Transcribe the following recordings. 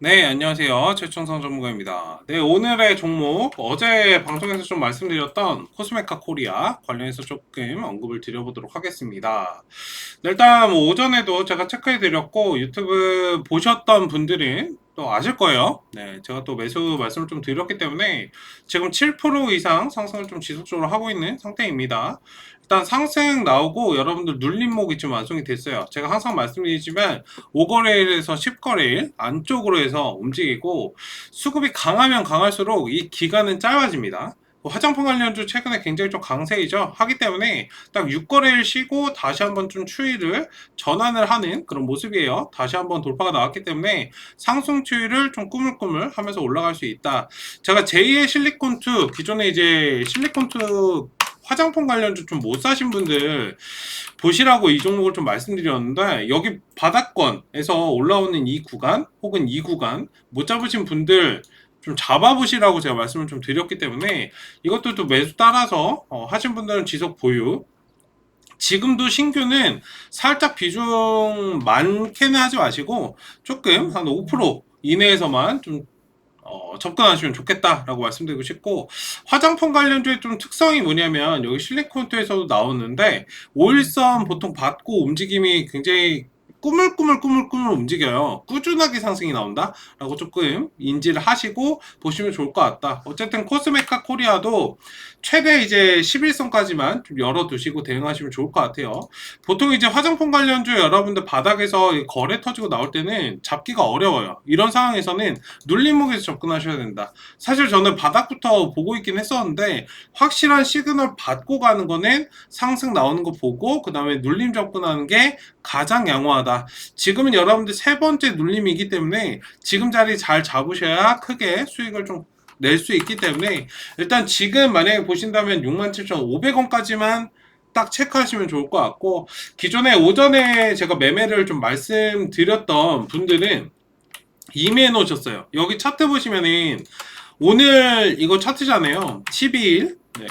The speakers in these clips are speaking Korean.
네, 안녕하세요. 최충성 전문가입니다. 네, 오늘의 종목, 어제 방송에서 좀 말씀드렸던 코스메카 코리아 관련해서 조금 언급을 드려보도록 하겠습니다. 네, 일단 뭐 오전에도 제가 체크해 드렸고, 유튜브 보셨던 분들은 또 아실 거예요. 네, 제가 또 매수 말씀을 좀 드렸기 때문에 지금 7% 이상 상승을 좀 지속적으로 하고 있는 상태입니다. 일단 상승 나오고 여러분들 눌림목이 좀 완성이 됐어요. 제가 항상 말씀드리지만 5거래일에서 10거래일 안쪽으로 해서 움직이고 수급이 강하면 강할수록 이 기간은 짧아집니다. 뭐 화장품 관련주 최근에 굉장히 좀 강세이죠. 하기 때문에 딱 6거래일 쉬고 다시 한번 좀 추이를 전환을 하는 그런 모습이에요. 다시 한번 돌파가 나왔기 때문에 상승 추이를 좀 꾸물꾸물 하면서 올라갈 수 있다. 제가 제2의 실리콘2 기존에 이제 실리콘2 화장품 관련주 좀 못 사신 분들 보시라고 이 종목을 좀 말씀드렸는데 여기 바닥권에서 올라오는 이 구간 혹은 이 구간 못 잡으신 분들 좀 잡아보시라고 제가 말씀을 좀 드렸기 때문에 이것도 또 매수 따라서 어, 하신 분들은 지속 보유. 지금도 신규는 살짝 비중 많게는 하지 마시고 조금 한 5% 이내에서만 좀 어, 접근하시면 좋겠다라고 말씀드리고 싶고 화장품 관련주의 좀 특성이 뭐냐면 여기 실리콘트에서도 나오는데 오일선 보통 받고 움직임이 굉장히 꾸물꾸물 꾸물꾸물 움직여요. 꾸준하게 상승이 나온다? 라고 조금 인지를 하시고 보시면 좋을 것 같다. 어쨌든 코스메카 코리아도 최대 이제 11선까지만 좀 열어두시고 대응하시면 좋을 것 같아요. 보통 이제 화장품 관련주 여러분들 바닥에서 거래 터지고 나올 때는 잡기가 어려워요. 이런 상황에서는 눌림목에서 접근하셔야 된다. 사실 저는 바닥부터 보고 있긴 했었는데 확실한 시그널 받고 가는 거는 상승 나오는 거 보고 그 다음에 눌림 접근하는 게 가장 양호하다. 지금은 여러분들 세 번째 눌림이기 때문에 지금 자리 잘 잡으셔야 크게 수익을 좀 낼 수 있기 때문에 일단 지금 만약에 보신다면 67,500원까지만 딱 체크하시면 좋을 것 같고 기존에 오전에 제가 매매를 좀 말씀드렸던 분들은 이메해 놓으셨어요. 여기 차트 보시면은 오늘 이거 차트잖아요. 12일. 네.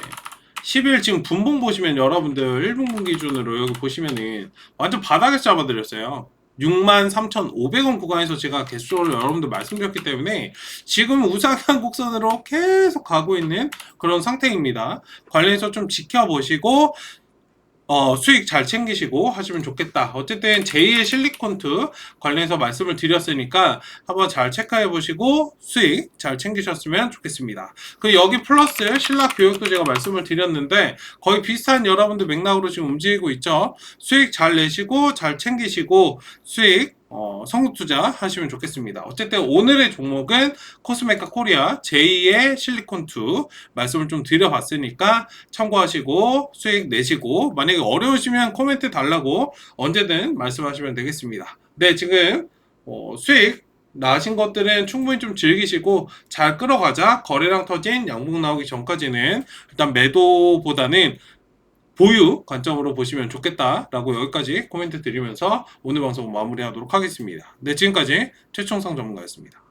10일 지금 분봉 보시면 여러분들 1분분 기준으로 여기 보시면은 완전 바닥에서 잡아드렸어요. 63,500원 구간에서 제가 개수적으로 여러분들 말씀드렸기 때문에 지금 우상향 곡선으로 계속 가고 있는 그런 상태입니다. 관련해서 좀 지켜보시고 어, 수익 잘 챙기시고 하시면 좋겠다. 어쨌든 제2의 실리콘트 관련해서 말씀을 드렸으니까 한번 잘 체크해 보시고 수익 잘 챙기셨으면 좋겠습니다. 그 여기 플러스 신라 교육도 제가 말씀을 드렸는데 거의 비슷한 여러분들 맥락으로 지금 움직이고 있죠. 수익 잘 내시고 잘 챙기시고 수익 어, 성우 투자 하시면 좋겠습니다. 어쨌든 오늘의 종목은 코스메카 코리아 제2의 실리콘2 말씀을 좀 드려봤으니까 참고하시고 수익 내시고 만약에 어려우시면 코멘트 달라고 언제든 말씀하시면 되겠습니다. 네, 지금 어, 수익 나신 것들은 충분히 좀 즐기시고 잘 끌어가자 거래량 터진 양봉 나오기 전까지는 일단 매도보다는 보유 관점으로 보시면 좋겠다라고 여기까지 코멘트 드리면서 오늘 방송 마무리하도록 하겠습니다. 네, 지금까지 최총성 전문가였습니다.